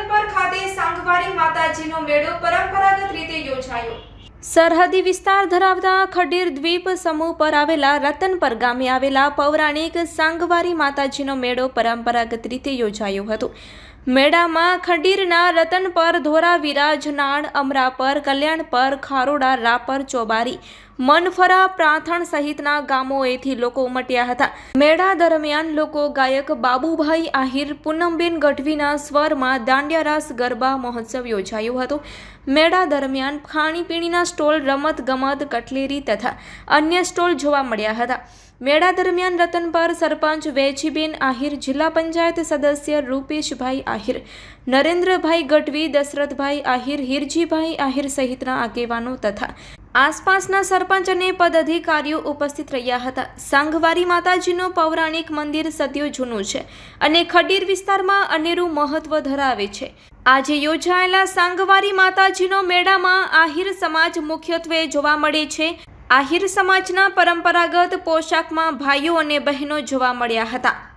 રતનપર ખાતે સાંગવારી માતાજીનો મેળો પરંપરાગત રીતે યોજાયો. સરહદી વિસ્તાર ધરાવતા ખડીર દ્વીપ સમૂહ પર આવેલા રતનપર ગામે આવેલા પૌરાણિક સાંગવારી માતાજીનો મેળો પરંપરાગત રીતે યોજાયો હતો. મેળામાં ખડીરના રતનપર ધોરાવીરા જનાળ અમરાપર કલ્યાણપર ખારોડા રાપર ચોબારી. મનફરા પ્રાથણ સહિતના ગામોએથી લોકો ઉમટ્યા હતા. મેળા દરમિયાન લોકો ગાયક બાબુભાઈ આહિર, પૂનમબેન ગઢવીના સ્વરમાં દાંડિયા રાસ ગરબા મહોત્સવ યોજાયો હતો. મેળા દરમિયાન ખાણીપીણીના સ્ટોલ રમત ગમત કટલેરી તથા અન્ય સ્ટોલ જોવા મળ્યા હતા. મેળા દરમિયાન રતનપર સરપંચ વેચીબેન આહિર, જિલ્લા પંચાયત સદસ્ય રૂપેશભાઈ આહિર, નરેન્દ્રભાઈ ગઢવી, દશરથભાઈ આહિર, હિરજીભાઈ આહિર સહિતના આગેવાનો તથા આસપાસના સરપંચ અને પદાધિકારીઓ ઉપસ્થિત રહ્યા હતા. સાંગવારી માતાજીનું પૌરાણિક મંદિર સદીઓ જૂનું છે અને ખડીર વિસ્તારમાં અનેરું મહત્વ ધરાવે છે. આજે યોજાયેલા સાંગવારી માતાજીનો મેળામાં આહિર સમાજ મુખ્યત્વે જોવા મળે છે. આહિર સમાજના પરંપરાગત પોશાકમાં ભાઈઓ અને બહેનો જોવા મળ્યા હતા.